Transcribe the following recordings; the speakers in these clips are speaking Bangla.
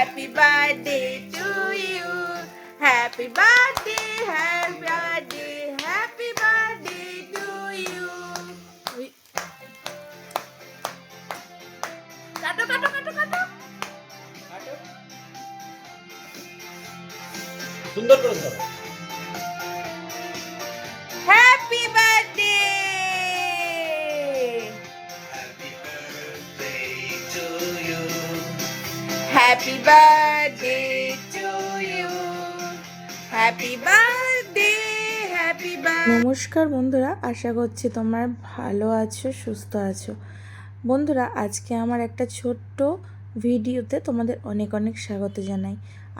Happy birthday to you. Happy birthday, happy birthday, happy birthday to you. We. কাটো কাটো কাটো কাটো সুন্দর করে ধরো happy birthday To you happy birthday happy birthday নমস্কার বন্ধুরা, আশা করছি তোমরা ভালো আছো, সুস্থ আছো। বন্ধুরা, আজকে আমার একটা ছোট্ট ভিডিওতে তোমাদের অনেক অনেক স্বাগত জানাই।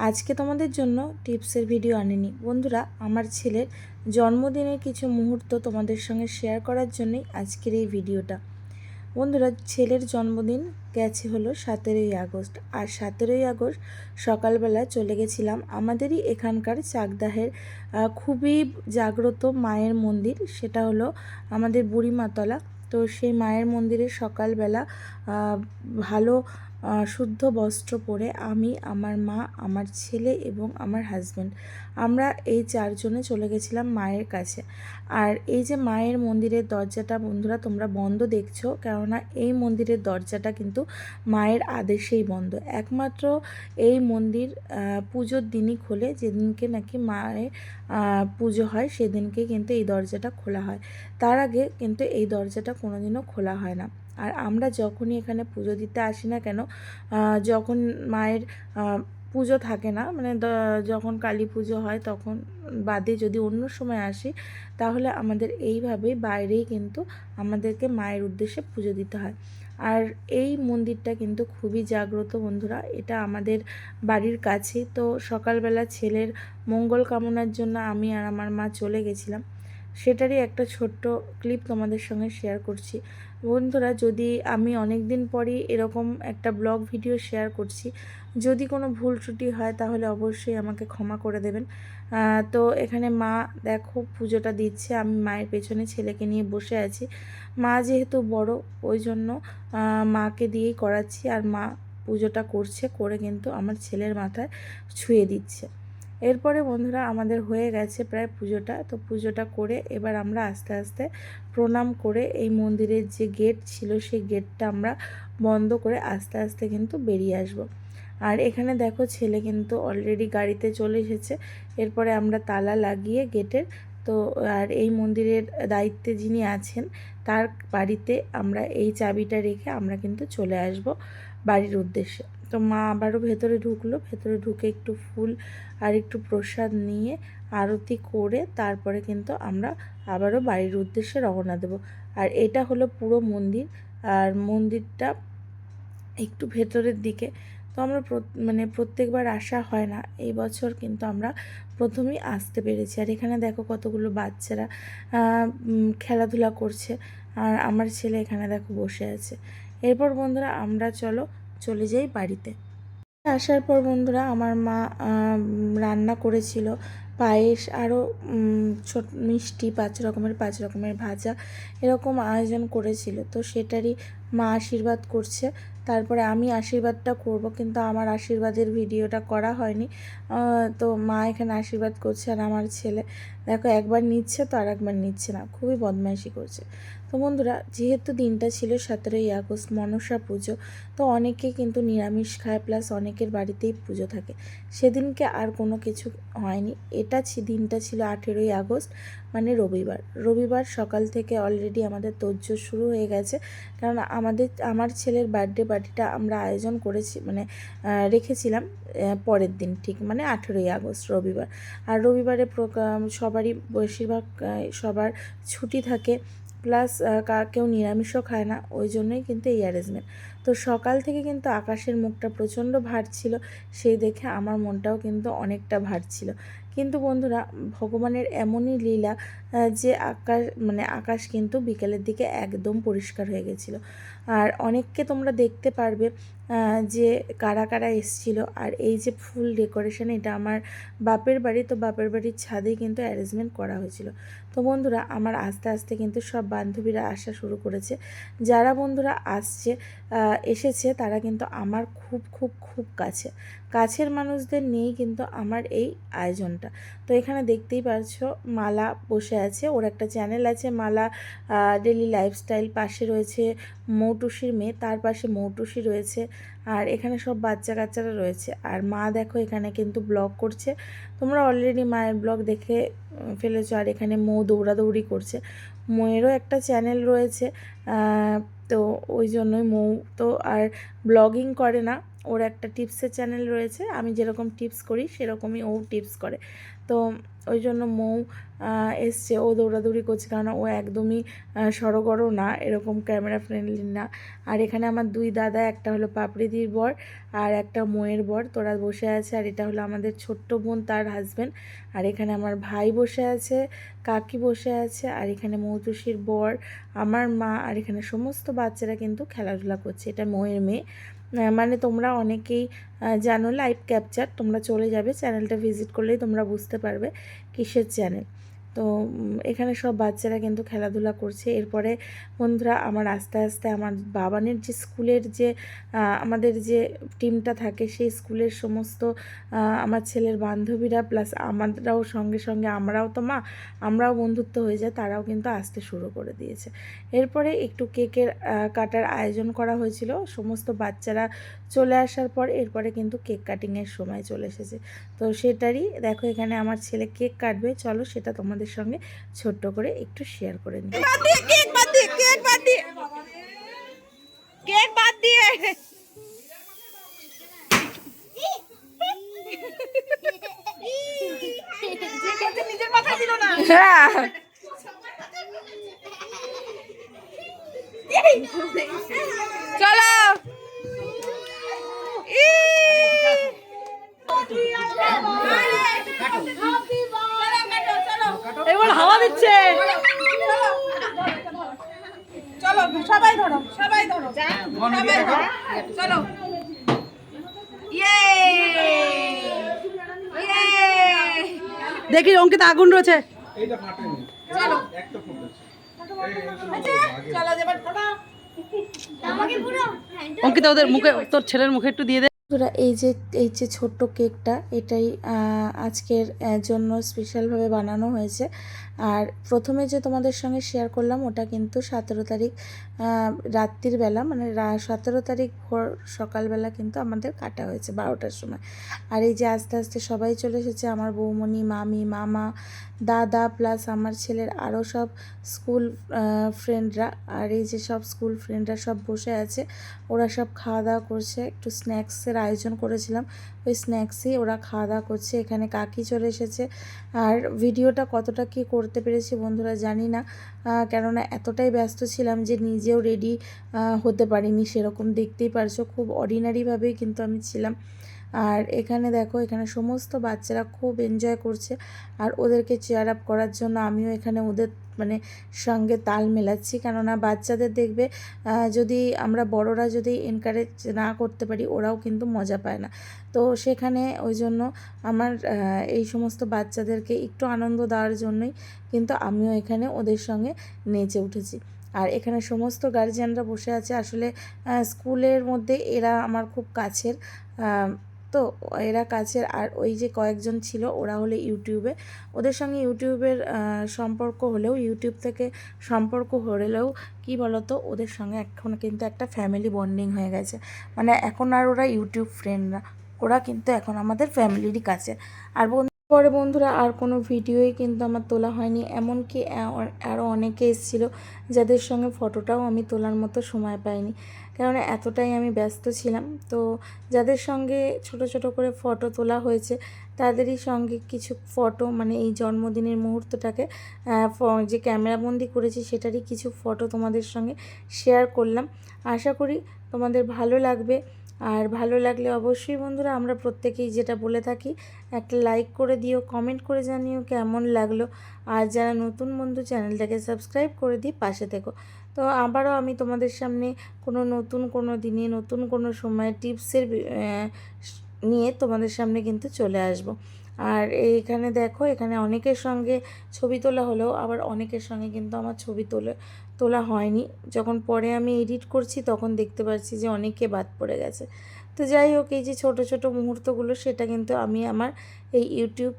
আজকে তোমাদের জন্য টিপসের ভিডিও আনিনি। বন্ধুরা, আমার ছেলের জন্মদিনের কিছু মুহূর্ত তোমাদের সঙ্গে শেয়ার করার জন্যই আজকের এই ভিডিওটা। বন্ধুরা, ছেলের জন্মদিন গেছে হলো সতেরোই আগস্ট। আর সতেরোই আগস্ট সকালবেলা চলে গেছিলাম আমাদেরই এখানকার চাকদাহের খুবই জাগ্রত মায়ের মন্দির। সেটা হলো আমাদের বুড়িমাতলা। তো সেই মায়ের মন্দিরে সকালবেলা ভালো শুদ্ধ বস্ত্র পরে আমি, আমার মা, আমার ছেলে এবং আমার হাজব্যান্ড আমরা এই চারজনে চলে গেছিলাম মায়ের কাছে। আর এই যে মায়ের মন্দিরের দরজাটা, বন্ধুরা তোমরা বন্ধ দেখছ, কেননা এই মন্দিরের দরজাটা কিন্তু মায়ের আদেশেই বন্ধ। একমাত্র এই মন্দির পুজোর দিনই খোলে, যেদিনকে নাকি মায়ের পুজো হয়, সেদিনকে কিন্তু এই দরজাটা খোলা হয়। তার আগে কিন্তু এই দরজাটা কোনোদিনও খোলা হয় না। আর আমরা যখনই এখানে পুজো দিতে আসি না কেন যখন মায়ের পুজো থাকে না মানে যখন কালী পুজো হয় তখন বাদে যদি অন্য সময় আসি, তাহলে আমাদের এইভাবেই বাইরেই কিন্তু আমাদেরকে মায়ের উদ্দেশ্যে পুজো দিতে হয়। আর এই মন্দিরটা কিন্তু খুবই জাগ্রত বন্ধুরা, এটা আমাদের বাড়ির কাছে। তো সকালবেলা ছেলের মঙ্গল কামনার জন্য আমি আর আমার মা চলে গেছিলাম। সেটারই একটা ছোট্ট ক্লিপ তোমাদের সঙ্গে শেয়ার করছি। বন্ধুরা, যদি আমি অনেক দিন পরই এরকম একটা ব্লগ ভিডিও শেয়ার করছি, যদি কোনো ভুল ত্রুটি হয়, তাহলে অবশ্যই আমাকে ক্ষমা করে দেবেন। তো এখানে মা দেখো পুজোটা দিচ্ছে, আমি মায়ের পেছনে ছেলেকে নিয়ে বসে আছি। মা যেহেতু বড়, ওই জন্য মাকে দিয়েই করাচ্ছি, আর মা পুজোটা করছে, করে কিন্তু আমার ছেলের মাথায় ছুঁয়ে দিচ্ছে। এরপরে বন্ধুরা আমাদের হয়ে গেছে প্রায় পুজোটা। তো পুজোটা করে এবার আমরা আস্তে আস্তে প্রণাম করে এই মন্দিরের যে গেট ছিল, সেই গেটটা আমরা বন্ধ করে আস্তে আস্তে কিন্তু বেরিয়ে আসব। আর এখানে দেখো ছেলে কিন্তু অলরেডি গাড়িতে চলে এসেছে। এরপরে আমরা তালা লাগিয়ে গেটের, তো আর এই মন্দিরের দায়িত্বে যিনি আছেন, তার বাড়িতে আমরা এই চাবিটা রেখে আমরা কিন্তু চলে আসব বাড়ির উদ্দেশ্যে। তো মা আবারও ভেতরে ঢুকলো, ভেতরে ঢুকে একটু ফুল আর একটু প্রসাদ নিয়ে আরতি করে তারপরে কিন্তু আমরা আবারও বাড়ির উদ্দেশ্যে রওনা দেব। আর এটা হলো পুরো মন্দির, আর মন্দিরটা একটু ভেতরের দিকে। তো আমরা মানে প্রত্যেকবার আসা হয় না, এই বছর কিন্তু আমরা প্রথমেই আসতে পেরেছি। আর এখানে দেখো কতগুলো বাচ্চারা খেলাধুলা করছে। আর আমার ছেলে এখানে দেখো বসে আছে। এরপর বন্ধুরা আমরা চলো চলে যাই বাড়িতে। আসার পর বন্ধুরা আমার মা রান্না করেছিল পায়েস আরও ছোট মিষ্টি পাঁচ রকমের পাঁচ রকমের ভাজা এরকম আয়োজন করেছিল। তো সেটারই মা আশীর্বাদ করছে। তারপরে আমি আশীর্বাদটা করব কিন্তু আমার আশীর্বাদের ভিডিওটা করা হয়নি। তো মা এখানে আশীর্বাদ করছে আর আমার ছেলে। দেখো একবার নিচ্ছে তো আর একবার নিচ্ছে না। খুবই বদমাইশি করছে। তো বন্ধুরা, যেহেতু দিনটা ছিল সতেরোই আগস্ট, মনসা পুজো, তো অনেকে কিন্তু নিরামিষ খায়, প্লাস অনেকের বাড়িতেই পুজো থাকে। সেদিনকে আর কোনো কিছু হয়নি। এটা দিনটা ছিল আঠেরোই আগস্ট মানে রবিবার। রবিবার সকাল থেকে অলরেডি আমাদের তোজ্জোর শুরু হয়ে গেছে। কারণ আমাদের, আমার ছেলের বার্থডে পার্টিটা আমরা আয়োজন করেছি মানে রেখেছিলাম পরের দিন, ঠিক মানে আঠেরোই আগস্ট, রবিবার। আর রবিবারে সবারই, বেশিরভাগ সবার ছুটি থাকে। প্লাস কেউ নিরামিষও খায় না, ওই জন্যই কিন্তু এই অ্যারেঞ্জমেন্ট তো সকাল থেকে কিন্তু আকাশের মুখটা প্রচণ্ড ভার ছিল, সেই দেখে আমার মনটাও কিন্তু অনেকটা ভার ছিল। কিন্তু বন্ধুরা, ভগবানের এমনই লীলা যে আকাশ মানে আকাশ কিন্তু বিকেলের দিকে একদম পরিষ্কার হয়ে গেছিল। আর অনেককে তোমরা দেখতে পারবে যে কারা কারা এসছিল। আর এই যে ফুল ডেকোরেশন, এটা আমার বাপের বাড়ি, তো বাপের বাড়ির ছাদেই কিন্তু অ্যারেঞ্জমেন্ট করা হয়েছিল। তো বন্ধুরা, আমার আস্তে আস্তে কিন্তু সব বান্ধবীরা আসা শুরু করেছে। যারা বন্ধুরা আসছে এসেছে, তারা কিন্তু আমার খুব খুব খুব কাছে। কাছের মানুষদের নিয়েই কিন্তু আমার এই আয়োজনটা। তো এখানে দেখতেই পারছ, মালা বসে আছে, ওর একটা চ্যানেল আছে, মালা ডেলি লাইফস্টাইল পাশে রয়েছে মৌটুসির মেয়ে, তার পাশে মৌটুসি রয়েছে, আর এখানে সব বাচ্চা কাচ্চারা রয়েছে। আর মা দেখো এখানে কিন্তু ব্লগ করছে, তোমরা অলরেডি মায়ের ব্লগ দেখে ফেলেছো, আর এখানে মৌ দৌড়াদৌড়ি করছে। ময়েরও একটা চ্যানেল রয়েছে তো ওই জন্যই মৌ তো আর ব্লগিং করে না। ওর একটা টিপসের চ্যানেল রয়েছে, আমি যেরকম টিপস করি সেরকমই ও টিপস করে। তো ওই জন্য মৌ এসছে, ও দৌড়াদৌড়ি করছে কারণ ও একদমই সড়গড়ও না, এরকম ক্যামেরা ফ্রেন্ডলি না। আর এখানে আমার দুই দাদা, একটা হলো পাপড়িদির বর আর একটা ময়ের বর, তোরা বসে আছে আর এটা হলো আমাদের ছোট্ট বোন তার হাজব্যান্ড আর এখানে আমার ভাই বসে আছে, কাকি বসে আছে, আর এখানে মৌতুষির বর, আমার মা, আর এখানে সমস্ত বাচ্চারা কিন্তু খেলাধুলা করছে, এটা মোয়ের মেয়ে। মানে তোমরা অনেকেই জানো লাইভ ক্যাপচার তোমরা চলে যাবে চ্যানেলটা ভিজিট করলেই তোমরা বুঝতে পারবে কিসের চ্যানেল তো এখানে সব বাচ্চারা কিন্তু খেলাধুলা করছে। এরপরে বন্ধুরা, আমার আস্তে আস্তে আমার বাবানের যে স্কুলের যে আমাদের যে টিমটা থাকে, সেই স্কুলের সমস্ত আমার ছেলের বান্ধবীরা প্লাস আমরাও সঙ্গে সঙ্গে আমরাও তো মা, আমরাও বন্ধুত্ব হয়ে যায়, তারাও কিন্তু আসতে শুরু করে দিয়েছে। এরপরে একটু কেকের কাটার আয়োজন করা হয়েছিল। সমস্ত বাচ্চারা চলে আসার পর এরপরে কিন্তু কেক কাটিংয়ের সময় চলে এসেছে। তো সেটারই দেখো এখানে আমার ছেলে কেক কাটবে চলো সেটা তোমাদের সঙ্গে ছোট্ট করে একটু শেয়ার করে নিই। কেক বাদ দিয়ে কেক বাদ দিয়ে কেক বাদ দিয়ে। নিজের মাথায় দিল না চলো। এবার হাওয়া দিচ্ছে। চলো সবাই ধরো সবাই ধরো। সবাই ধরো। চলো। দেখি অঙ্কিতা আগুন রয়েছে। চলো। অঙ্কিতা ওদের মুখে তোর ছেলের মুখে একটু দিয়ে দে। বন্ধুরা এই যে এই যে ছোট্ট কেকটা এটাই আজকের জন্য স্পেশালভাবে বানানো হয়েছে। আর প্রথমে যে তোমাদের সঙ্গে শেয়ার করলাম ওটা কিন্তু সতেরো তারিখ আহ, রাত্রির বেলা মানে সতেরো তারিখ ভোর সকালবেলা কিন্তু আমাদের কাটা হয়েছে বারোটার সময়। আর এই যে আস্তে আস্তে সবাই চলে এসেছে আমার বৌমণি মামি মামা দাদা প্লাস আমার ছেলের আরও সব স্কুল ফ্রেন্ডরা আর এই যে সব স্কুল ফ্রেন্ডরা সব বসে আছে ওরা সব খাওয়া দাওয়া করছে একটু স্ন্যাক্সের আয়োজন করেছিলাম। ওই স্ন্যাক্সই ওরা খাওয়া দাওয়া করছে। এখানে কাকি চলে এসেছে। আর ভিডিওটা কতটা কি করতে পেরেছি বন্ধুরা জানি না। কেননা এতটাই ব্যস্ত ছিলাম যে নিজেও রেডি হতে পারিনি। সেরকম দেখতেই পারছ, খুব অর্ডিনারিভাবেই কিন্তু আমি ছিলাম। আর এখানে দেখো, এখানে সমস্ত বাচ্চারা খুব এনজয় করছে। আর ওদেরকে চেয়ার আপ করার জন্য আমিও এখানে ওদের মানে সঙ্গে তাল মেলাচ্ছি। কেননা বাচ্চাদের দেখবে যদি আমরা বড়রা যদি এনকারেজ না করতে পারি, ওরাও কিন্তু মজা পায় না। তো সেখানে ওই জন্য আমার এই সমস্ত বাচ্চাদেরকে একটু আনন্দ দেওয়ার জন্যই কিন্তু আমিও এখানে ওদের সঙ্গে নেচে উঠেছি। আর এখানে সমস্ত গার্জিয়ানরা বসে আছে। আসলে স্কুলের মধ্যে এরা আমার খুব কাছের। তো এরা কাছের আর ওই যে কয়েকজন ছিল, ওরা হলে ইউটিউবে। ওদের সঙ্গে ইউটিউবের সম্পর্ক হলেও, ইউটিউব থেকে সম্পর্ক হলেও কি বলতো, ওদের সঙ্গে এখন কিন্তু একটা ফ্যামিলি বন্ডিং হয়ে গেছে। মানে এখন আর ওরা ইউটিউব ফ্রেন্ডরা ওরা কিন্তু এখন আমাদের ফ্যামিলিরই কাছে। আর পরে বন্ধুরা আর কোনো ভিডিওই কিন্তু আমার তোলা হয়নি। এমনকি আরও অনেকে এসেছিল যাদের সঙ্গে ফটোটাও আমি তোলার মতো সময় পাইনি। কেননা এতটাই আমি ব্যস্ত ছিলাম। তো যাদের সঙ্গে ছোট ছোট করে ফটো তোলা হয়েছে, তাদেরই সঙ্গে কিছু ফটো মানে এই জন্মদিনের মুহূর্তটাকে যে ক্যামেরাবন্দি করেছি সেটারই কিছু ফটো তোমাদের সঙ্গে শেয়ার করলাম। আশা করি তোমাদের ভালো লাগবে। আর ভালো লাগলে অবশ্যই বন্ধুরা আমরা প্রত্যেকেই যেটা বলে থাকি, একটা লাইক করে দিও কমেন্ট করে জানিও কেমন লাগল। আর যারা নতুন বন্ধু, চ্যানেলটাকে সাবস্ক্রাইব করে দিই, পাশে থেকো। তো আবারও আমি তোমাদের সামনে কোনো নতুন, কোনো দিনে, নতুন কোনো সময় টিপসের নিয়ে তোমাদের সামনে কিন্তু চলে আসব। আর এইখানে দেখো, এখানে অনেকের সঙ্গে ছবি তোলা হলেও আবার অনেকের সঙ্গে কিন্তু আমার ছবি তোলে তোলা হয়নি। যখন পরে আমি এডিট করছি, তখন দেখতে পাচ্ছি যে অনেকে বাদ পড়ে গেছে। তো যাই হোক, এই যে ছোট ছোট মুহূর্তগুলো, সেটা কিন্তু আমি আমার এই ইউটিউব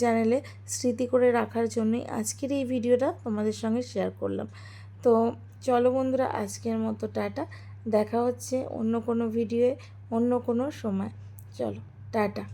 চ্যানেলে স্মৃতি করে রাখার জন্যই আজকের এই ভিডিওটা তোমাদের সঙ্গে শেয়ার করলাম। তো চলো বন্ধুরা, আজকের মতো টাটা। দেখা হচ্ছে অন্য কোনো ভিডিওয়ে, অন্য কোনো সময়। চলো, টাটা।